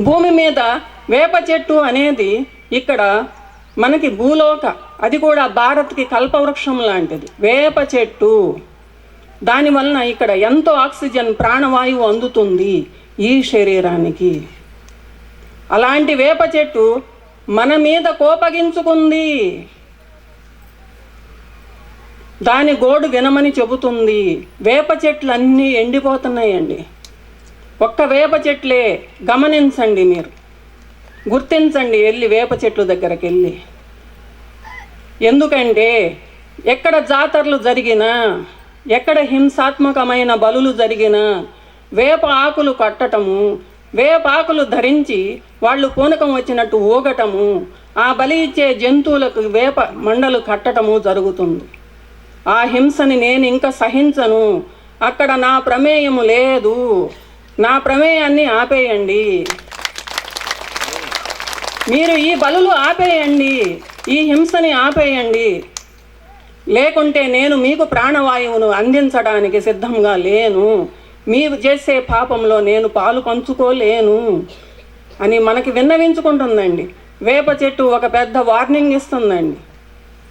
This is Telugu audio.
భూమి మీద వేప చెట్టు అనేది ఇక్కడ మనకి భూలోక అది కూడా భారత్కి కల్పవృక్షం లాంటిది. వేప చెట్టు. దానివలన ఇక్కడ ఎంతో ఆక్సిజన్ ప్రాణవాయువు అందుతుంది ఈ శరీరానికి. అలాంటి వేప చెట్టు మన మీద కోపగించుకుంది. దాని గోడు వినమని చెబుతుంది. వేప చెట్లు అన్నీ ఎండిపోతున్నాయండి. ఒక్క వేప చెట్లే గమనించండి మీరు. గుర్తించండి వెళ్ళి వేప చెట్లు దగ్గరకు వెళ్ళి ఎందుకంటే ఎక్కడ జాతరలు జరిగినా ఎక్కడ హింసాత్మకమైన బలులు జరిగినా వేప ఆకులు కట్టటము వేప ఆకులు ధరించి వాళ్ళు పూనకం వచ్చినట్టు ఊగటము ఆ బలి ఇచ్చే జంతువులకు వేప మండలు కట్టటము జరుగుతుంది. ఆ హింసని నేను ఇంకా సహించను. అక్కడ నా ప్రమేయము లేదు. నా ప్రమేయాన్ని ఆపేయండి. మీరు ఈ బలులు ఆపేయండి. ఈ హింసని ఆపేయండి. లేకుంటే నేను మీకు ప్రాణవాయువును అందించడానికి సిద్ధంగా లేను. మీరు చేసే పాపంలో నేను పాలు పంచుకోలేను అని మనకి విన్నవించుకుంటుందండి. వేప చెట్టు ఒక పెద్ద వార్నింగ్ ఇస్తుందండి.